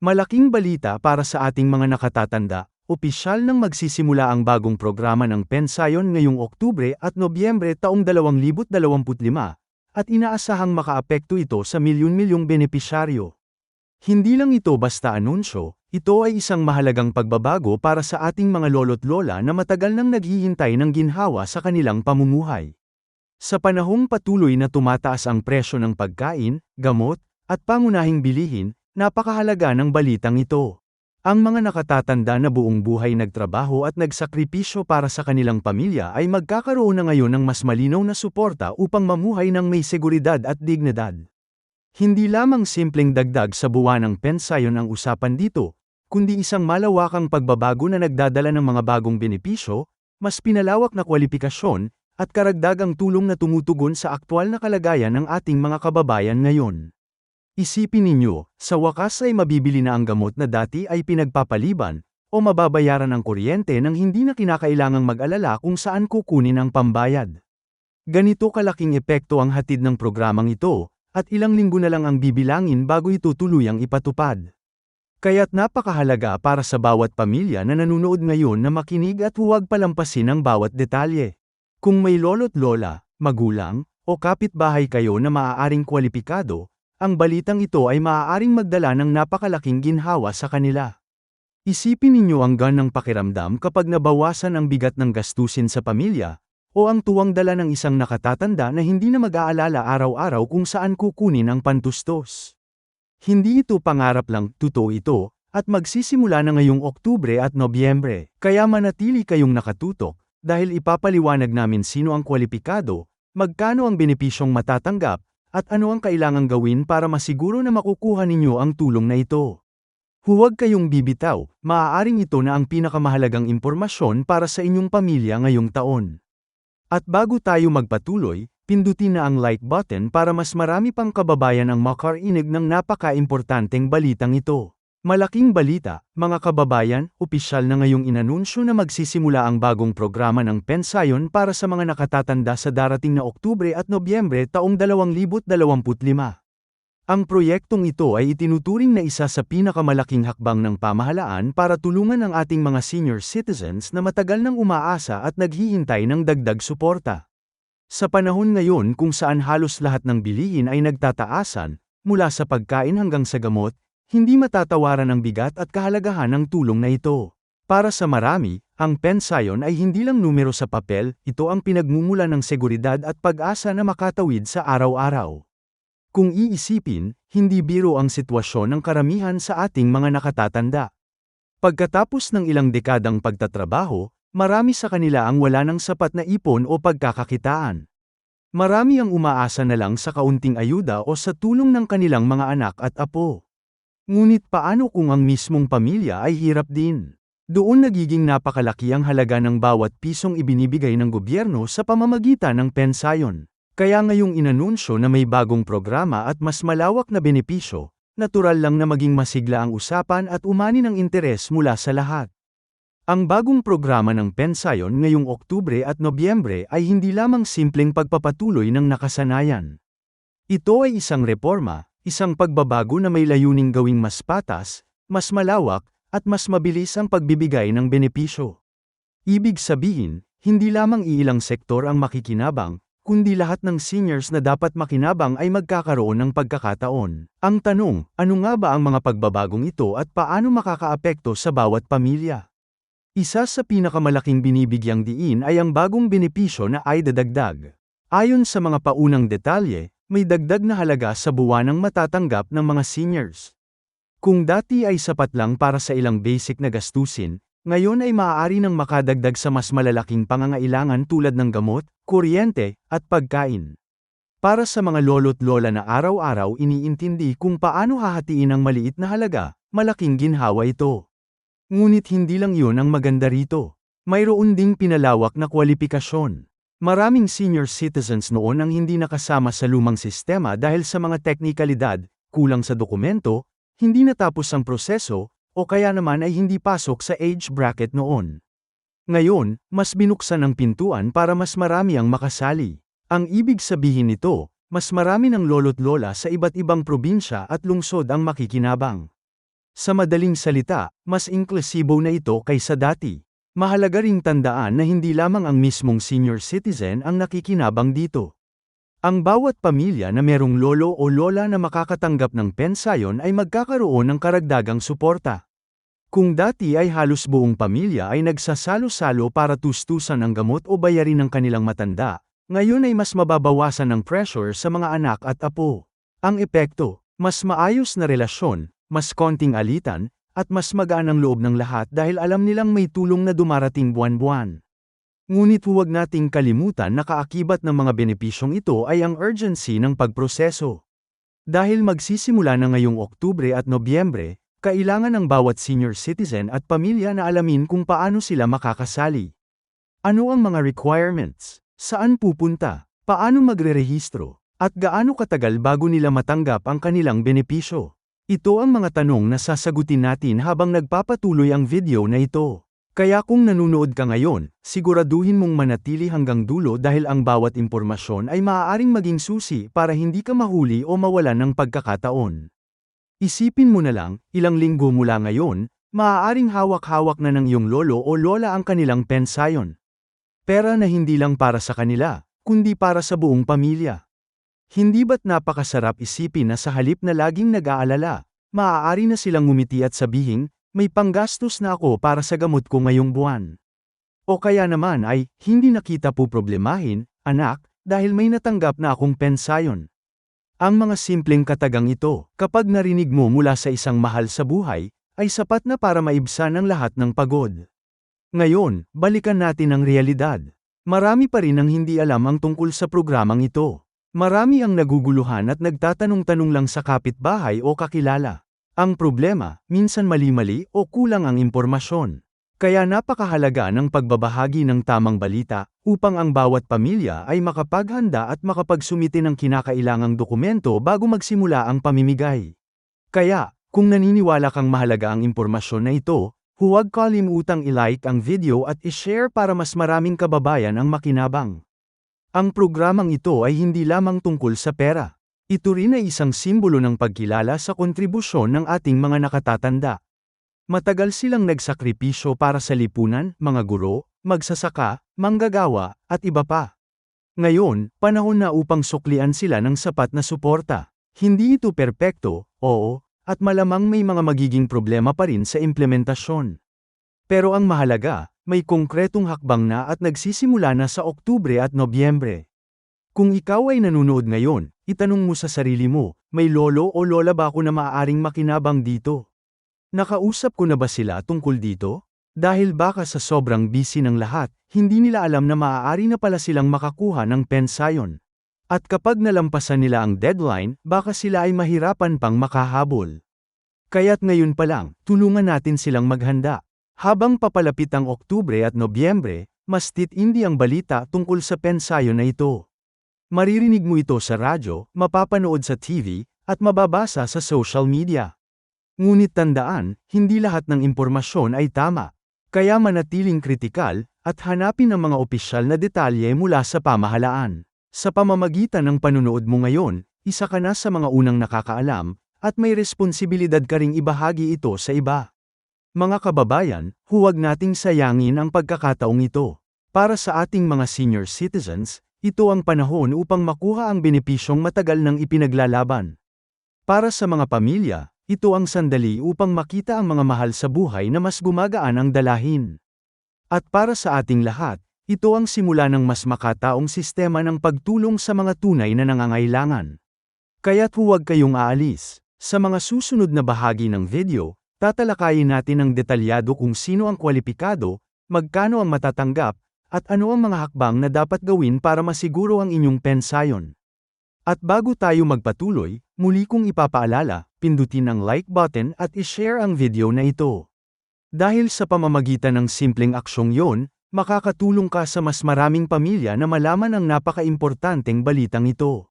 Malaking balita para sa ating mga nakatatanda, opisyal nang magsisimula ang bagong programa ng Pensayon ngayong Oktubre at Nobyembre taong 2025, at inaasahang makaapekto ito sa milyon-milyong benepisyaryo. Hindi lang ito basta anunsyo, ito ay isang mahalagang pagbabago para sa ating mga lolo't lola na matagal nang naghihintay ng ginhawa sa kanilang pamumuhay. Sa panahong patuloy na tumataas ang presyo ng pagkain, gamot, at pangunahing bilihin, Napakahalaga ng balitang ito. Ang mga nakatatanda na buong buhay nagtrabaho at nagsakripisyo para sa kanilang pamilya ay magkakaroon na ngayon ng mas malinaw na suporta upang mamuhay ng may seguridad at dignidad. Hindi lamang simpleng dagdag sa buwan ng pensayon ang usapan dito, kundi isang malawakang pagbabago na nagdadala ng mga bagong benepisyo, mas pinalawak na kwalifikasyon, at karagdagang tulong na tumutugon sa aktwal na kalagayan ng ating mga kababayan ngayon. Isipin ninyo, sa wakas ay mabibili na ang gamot na dati ay pinagpapaliban, o mababayaran ang kuryente nang hindi na kinakailangang mag-alala kung saan kukunin ang pambayad. Ganito kalaking epekto ang hatid ng programang ito, at ilang linggo na lang ang bibilangin bago ito tuluyang ipatupad. Kaya't napakahalaga para sa bawat pamilya na nanonood ngayon na makinig at huwag palampasin ang bawat detalye. Kung may lolo't lola, magulang, o kapitbahay kayo na maaaring kwalipikado, ang balitang ito ay maaaring magdala ng napakalaking ginhawa sa kanila. Isipin ninyo ang ganang pakiramdam kapag nabawasan ang bigat ng gastusin sa pamilya, o ang tuwang dala ng isang nakatatanda na hindi na mag-aalala araw-araw kung saan kukunin ang pantustos. Hindi ito pangarap lang, totoo ito, at magsisimula na ngayong Oktubre at Nobyembre, kaya manatili kayong nakatutok, dahil ipapaliwanag namin sino ang kwalipikado, magkano ang benepisyong matatanggap, at ano ang kailangang gawin para masiguro na makukuha ninyo ang tulong na ito? Huwag kayong bibitaw, maaaring ito na ang pinakamahalagang impormasyon para sa inyong pamilya ngayong taon. At bago tayo magpatuloy, pindutin na ang like button para mas marami pang kababayan ang makarinig ng napaka-importanteng balitang ito. Malaking balita, mga kababayan, opisyal na ngayong inanunsyo na magsisimula ang bagong programa ng Pensayon para sa mga nakatatanda sa darating na Oktubre at Nobyembre taong 2025. Ang proyektong ito ay itinuturing na isa sa pinakamalaking hakbang ng pamahalaan para tulungan ang ating mga senior citizens na matagal nang umaasa at naghihintay ng dagdag suporta. Sa panahon ngayon kung saan halos lahat ng bilihin ay nagtataasan, mula sa pagkain hanggang sa gamot, hindi matatawaran ang bigat at kahalagahan ng tulong na ito. Para sa marami, ang pensayon ay hindi lang numero sa papel, ito ang pinagmumula ng seguridad at pag-asa na makatawid sa araw-araw. Kung iisipin, hindi biro ang sitwasyon ng karamihan sa ating mga nakatatanda. Pagkatapos ng ilang dekadang pagtatrabaho, marami sa kanila ang wala ng sapat na ipon o pagkakakitaan. Marami ang umaasa na lang sa kaunting ayuda o sa tulong ng kanilang mga anak at apo. Ngunit paano kung ang mismong pamilya ay hirap din? Doon nagiging napakalaki ang halaga ng bawat pisong ibinibigay ng gobyerno sa pamamagitan ng pensayon. Kaya ngayong inanunsyo na may bagong programa at mas malawak na benepisyo, natural lang na maging masigla ang usapan at umani ng interes mula sa lahat. Ang bagong programa ng pensayon ngayong Oktubre at Nobyembre ay hindi lamang simpleng pagpapatuloy ng nakasanayan. Ito ay isang reforma, Isang pagbabago na may layuning gawing mas patas, mas malawak, at mas mabilis ang pagbibigay ng benepisyo. Ibig sabihin, hindi lamang iilang sektor ang makikinabang, kundi lahat ng seniors na dapat makinabang ay magkakaroon ng pagkakataon. Ang tanong, ano nga ba ang mga pagbabagong ito at paano makakaapekto sa bawat pamilya? Isa sa pinakamalaking binibigyang diin ay ang bagong benepisyo na ay dadagdag. Ayon sa mga paunang detalye, may dagdag na halaga sa buwanang matatanggap ng mga seniors. Kung dati ay sapat lang para sa ilang basic na gastusin, ngayon ay maaari nang makadagdag sa mas malalaking pangangailangan tulad ng gamot, kuryente, at pagkain. Para sa mga lolo't lola na araw-araw iniintindi kung paano hahatiin ang maliit na halaga, malaking ginhawa ito. Ngunit hindi lang yun ang maganda rito. Mayroon ding pinalawak na kwalifikasyon. Maraming senior citizens noon ang hindi nakasama sa lumang sistema dahil sa mga teknikalidad, kulang sa dokumento, hindi natapos ang proseso, o kaya naman ay hindi pasok sa age bracket noon. Ngayon, mas binuksan ang pintuan para mas marami ang makasali. Ang ibig sabihin nito, mas marami ng lolo't lola sa iba't ibang probinsya at lungsod ang makikinabang. Sa madaling salita, mas inklusibo na ito kaysa dati. Mahalaga ring tandaan na hindi lamang ang mismong senior citizen ang nakikinabang dito. Ang bawat pamilya na merong lolo o lola na makakatanggap ng pensayon ay magkakaroon ng karagdagang suporta. Kung dati ay halos buong pamilya ay nagsasalo-salo para tustusan ang gamot o bayarin ng kanilang matanda, ngayon ay mas mababawasan ng pressure sa mga anak at apo. Ang epekto, mas maayos na relasyon, mas konting alitan, at mas magaan ang loob ng lahat dahil alam nilang may tulong na dumarating buwan-buwan. Ngunit huwag nating kalimutan na kaakibat ng mga benepisyong ito ay ang urgency ng pagproseso. Dahil magsisimula na ngayong Oktubre at Nobyembre, kailangan ng bawat senior citizen at pamilya na alamin kung paano sila makakasali. Ano ang mga requirements? Saan pupunta? Paano magre-rehistro? At gaano katagal bago nila matanggap ang kanilang benepisyo? Ito ang mga tanong na sasagutin natin habang nagpapatuloy ang video na ito. Kaya kung nanunood ka ngayon, siguraduhin mong manatili hanggang dulo dahil ang bawat impormasyon ay maaaring maging susi para hindi ka mahuli o mawalan ng pagkakataon. Isipin mo na lang, ilang linggo mula ngayon, maaaring hawak-hawak na ng iyong lolo o lola ang kanilang pensayon. Pera na hindi lang para sa kanila, kundi para sa buong pamilya. Hindi ba't napakasarap isipin na sa halip na laging nag-aalala, maaari na silang ngumiti at sabihin, may panggastos na ako para sa gamot ko ngayong buwan. O kaya naman ay, hindi nakita po problemahin, anak, dahil may natanggap na akong pensayon. Ang mga simpleng katagang ito, kapag narinig mo mula sa isang mahal sa buhay, ay sapat na para maibsan ang lahat ng pagod. Ngayon, balikan natin ang realidad. Marami pa rin ang hindi alam ang tungkol sa programang ito. Marami ang naguguluhan at nagtatanong-tanong lang sa kapitbahay o kakilala. Ang problema, minsan mali-mali o kulang ang impormasyon. Kaya napakahalaga ng pagbabahagi ng tamang balita, upang ang bawat pamilya ay makapaghanda at makapagsumite ng kinakailangang dokumento bago magsimula ang pamimigay. Kaya, kung naniniwala kang mahalaga ang impormasyon na ito, huwag kalimutang i-like ang video at i-share para mas maraming kababayan ang makinabang. Ang programang ito ay hindi lamang tungkol sa pera. Ito rin ay isang simbolo ng pagkilala sa kontribusyon ng ating mga nakatatanda. Matagal silang nagsakripisyo para sa lipunan, mga guro, magsasaka, manggagawa, at iba pa. Ngayon, panahon na upang suklian sila ng sapat na suporta. Hindi ito perpekto, oo, at malamang may mga magiging problema pa rin sa implementasyon. Pero ang mahalaga, may konkretong hakbang na at nagsisimula na sa Oktubre at Nobyembre. Kung ikaw ay nanonood ngayon, itanong mo sa sarili mo, may lolo o lola ba ako na maaaring makinabang dito? Nakausap ko na ba sila tungkol dito? Dahil baka sa sobrang busy ng lahat, hindi nila alam na maaari na pala silang makakuha ng pensayon. At kapag nalampasan nila ang deadline, baka sila ay mahirapan pang makahabol. Kaya't ngayon pa lang, tulungan natin silang maghanda. Habang papalapit ang Oktubre at Nobyembre, mas titindi ang balita tungkol sa pensayon na ito. Maririnig mo ito sa radyo, mapapanood sa TV, at mababasa sa social media. Ngunit tandaan, hindi lahat ng impormasyon ay tama. Kaya manatiling kritikal, at hanapin ang mga opisyal na detalye mula sa pamahalaan. Sa pamamagitan ng panunood mo ngayon, isa ka na sa mga unang nakakaalam, at may responsibilidad ka ring ibahagi ito sa iba. Mga kababayan, huwag nating sayangin ang pagkakataong ito. Para sa ating mga senior citizens, ito ang panahon upang makuha ang benepisyong matagal nang ipinaglalaban. Para sa mga pamilya, ito ang sandali upang makita ang mga mahal sa buhay na mas gumagaan ang dalahin. At para sa ating lahat, ito ang simula ng mas makataong sistema ng pagtulong sa mga tunay na nangangailangan. Kaya't huwag kayong aalis. Sa mga susunod na bahagi ng video, tatalakayin natin ng detalyado kung sino ang kwalipikado, magkano ang matatanggap, at ano ang mga hakbang na dapat gawin para masiguro ang inyong pensayon? At bago tayo magpatuloy, muli kong ipapaalala, pindutin ang like button at i-share ang video na ito. Dahil sa pamamagitan ng simpleng aksyong yon, makakatulong ka sa mas maraming pamilya na malaman ang napaka-importanteng balitang ito.